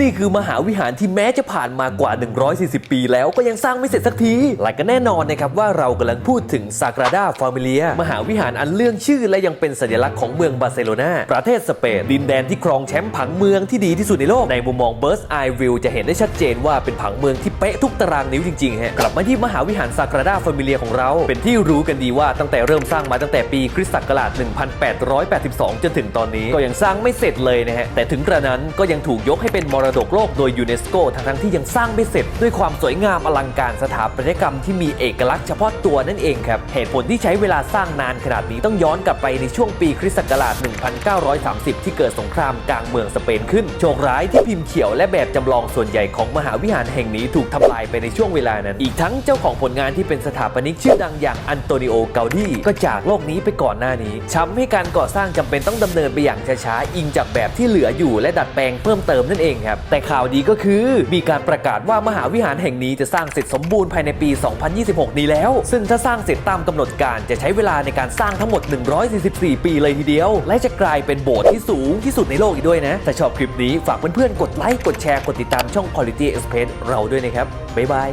นี่คือมหาวิหารที่แม้จะผ่านมากว่า 140 ปีแล้วก็ยังสร้างไม่เสร็จสักทีและก็แน่นอนนะครับว่าเรากำลังพูดถึง Sagrada Familia มหาวิหารอันเรื่องชื่อและยังเป็นสัญลักษณ์ของเมืองบาร์เซโลนาประเทศสเปนดินแดนที่ครองแชมป์ผังเมืองที่ดีที่สุดในโลก ในมุมมอง Bird's Eye View จะเห็นได้ชัดเจนว่าเป็นผังเมืองที่เป๊ะทุกตารางนิ้วจริงๆฮะกลับมาที่มหาวิหาร Sagrada Familia ของเรา เป็นที่รู้กันดีว่าตั้งแต่เริ่มสร้างมาตั้งแต่ปีคริสต์ศักราช 1882 จนถึงตอนนี้ก็ยังสร้างไม่เสร็จเลยนะฮะแต่ถึงกระนั้นก็ยังถูกยกให้เป็นมรรดกโลกโดยยูเนสโกทั้งๆที่ยังสร้างไม่เสร็จ ด้วยความสวยงามอลังการสถาปัตยกรรมที่มีเอกลักษณ์เฉพาะตัวนั่นเองครับ เหตุผลที่ใช้เวลาสร้างนานขนาดนี้ต้องย้อนกลับไปในช่วงปีคริสต์ศักราช 1930 ที่เกิดสงครามกลางเมืองสเปนขึ้น โชคร้ายที่พิมพ์เขียวและแบบจำลองส่วนใหญ่ของมหาวิหารแห่งนี้ถูกทำลายไปในช่วงเวลานั้น อีกทั้งเจ้าของผลงานที่เป็นสถาปนิกชื่อดังอย่างอันโตนิโอ เกาดีก็จากโลกนี้ไปก่อนหน้านี้ช้ำให้การก่อสร้างจำเป็นต้องดำเนินไปอย่างช้าๆอิงจากแบบที่เหลืออยู่และดัดแปลงเพิ่มเติมนั่นเองครับแต่ข่าวดีก็คือมีการประกาศว่ามหาวิหารแห่งนี้จะสร้างเสร็จสมบูรณ์ภายในปี 2026 นี้แล้ว ซึ่งถ้าสร้างเสร็จตามกำหนดการจะใช้เวลาในการสร้างทั้งหมด 144 ปีเลยทีเดียว และจะกลายเป็นโบสถ์ที่สูงที่สุดในโลกอีกด้วยนะถ้าชอบคลิปนี้ฝากเพื่อนๆกดไลค์กดแชร์กดติดตามช่อง Quality Express เราด้วยนะครับบ๊ายบาย